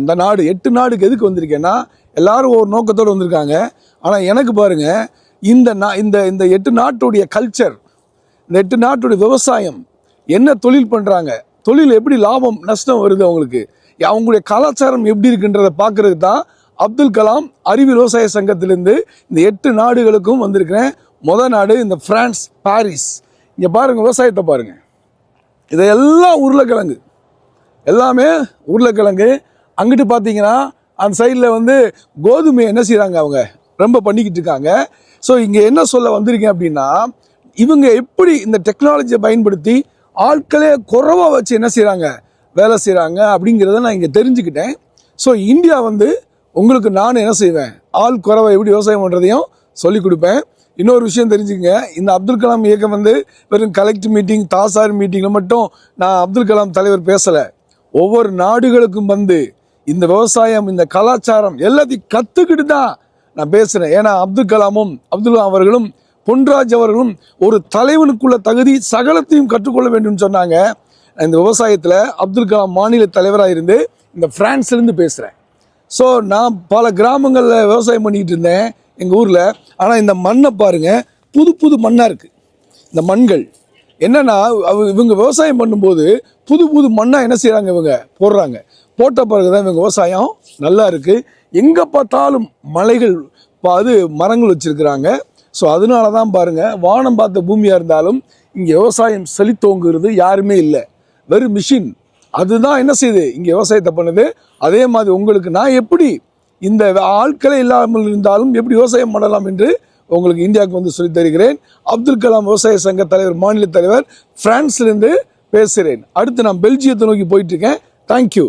இந்த நாடு எட்டு நாடுக்கு எதுக்கு வந்திருக்கேன்னா எல்லாரும் ஒரு நோக்கத்தோடு வந்திருக்காங்க. ஆனால் எனக்கு பாருங்க இந்த நா இந்த இந்த எட்டு நாட்டுடைய கல்ச்சர் இந்த எட்டு நாட்டுடைய விவசாயம் என்ன தொழில் பண்ணுறாங்க தொழில் எப்படி லாபம் நஷ்டம் வருது அவங்களுக்கு? அவங்களுடைய கலாச்சாரம் எப்படி இருக்குன்றதை பார்க்கறதுக்கு தான் அப்துல் கலாம் அறிவு விவசாய சங்கத்திலேருந்து இந்த எட்டு நாடுகளுக்கும் வந்திருக்கிறேன். முத நாடு இந்த ஃப்ரான்ஸ் பாரிஸ். இங்கே பாருங்கள் விவசாயத்தை பாருங்கள் இதெல்லாம் உருளைக்கிழங்கு. எல்லாமே உருளைக்கிழங்கு அங்கிட்டு பார்த்தீங்கன்னா அந்த சைடில் வந்து கோதுமை என்ன செய்கிறாங்க அவங்க? ரொம்ப பண்ணிக்கிட்டு இருக்காங்க. ஸோ இங்கே என்ன சொல்ல வந்திருக்கேன் அப்படின்னா இவங்க எப்படி இந்த டெக்னாலஜியை பயன்படுத்தி ஆட்களே குறவாக வச்சு என்ன செய்கிறாங்க வேலை செய்கிறாங்க அப்படிங்கிறத நான் இங்கே தெரிஞ்சுக்கிட்டேன். ஸோ இந்தியா வந்து உங்களுக்கு நான் என்ன செய்வேன்? ஆள் குறவை எப்படி விவசாயம் பண்ணுறதையும் சொல்லிக் கொடுப்பேன். இன்னொரு விஷயம் தெரிஞ்சுக்கங்க. இந்த அப்துல் கலாம் இயக்கம் வந்து வெறும் கலெக்ட் மீட்டிங் தாசார் மீட்டிங்கில் மட்டும் நான் அப்துல் கலாம் தலைவர் பேசலை. ஒவ்வொரு நாடுகளுக்கும் வந்து இந்த விவசாயம் இந்த கலாச்சாரம் எல்லாத்தையும் கற்றுக்கிட்டு தான் நான் பேசுகிறேன் ஏன்னா அப்துல் கலாமும் அப்துல் அவர்களும் பொன்ராஜ் அவர்களும் ஒரு தலைவனுக்குள்ள தகுதி சகலத்தையும் கற்றுக்கொள்ள வேண்டும்னு சொன்னாங்க. இந்த விவசாயத்தில் அப்துல் கலாம் மாநில தலைவராக இருந்து இந்த ஃப்ரான்ஸ்லேருந்து பேசுகிறேன் ஸோ நான் பல கிராமங்களில் விவசாயம் பண்ணிக்கிட்டு இருந்தேன் எங்கள் ஊரில். ஆனால் இந்த மண்ணை பாருங்கள் புது புது மண்ணாக இருக்குது இந்த மண்கள். என்னென்னா இவங்க விவசாயம் பண்ணும்போது புது புது மண்ணாக என்ன செய்கிறாங்க இவங்க? போடுறாங்க. போட்ட பிறகு தான் இவங்க விவசாயம் நல்லா இருக்குது எங்கே பார்த்தாலும் மலைகள் பா- அது மரங்கள் வச்சுருக்கிறாங்க. ஸோ அதனால தான் பாருங்கள் வானம் பார்த்த பூமியாக இருந்தாலும் இங்கே விவசாயம் செழித்தோங்குறது யாருமே இல்லை. வெறும் மிஷின் அதுதான் என்ன செய்யுது? இங்கே விவசாயத்தை பண்ணுது. அதே மாதிரி உங்களுக்கு நான் எப்படி இந்த ஆட்களே இல்லாமல் இருந்தாலும் எப்படி விவசாயம் பண்ணலாம் என்று உங்களுக்கு இந்தியாவுக்கு வந்து சொல்லித் தருகிறேன். அப்துல் கலாம் விவசாய சங்க தலைவர் மாநில தலைவர் பிரான்ஸ்லேருந்து பேசுகிறேன் அடுத்து நான் பெல்ஜியத்தை நோக்கி போயிட்டு இருக்கேன். தேங்க்யூ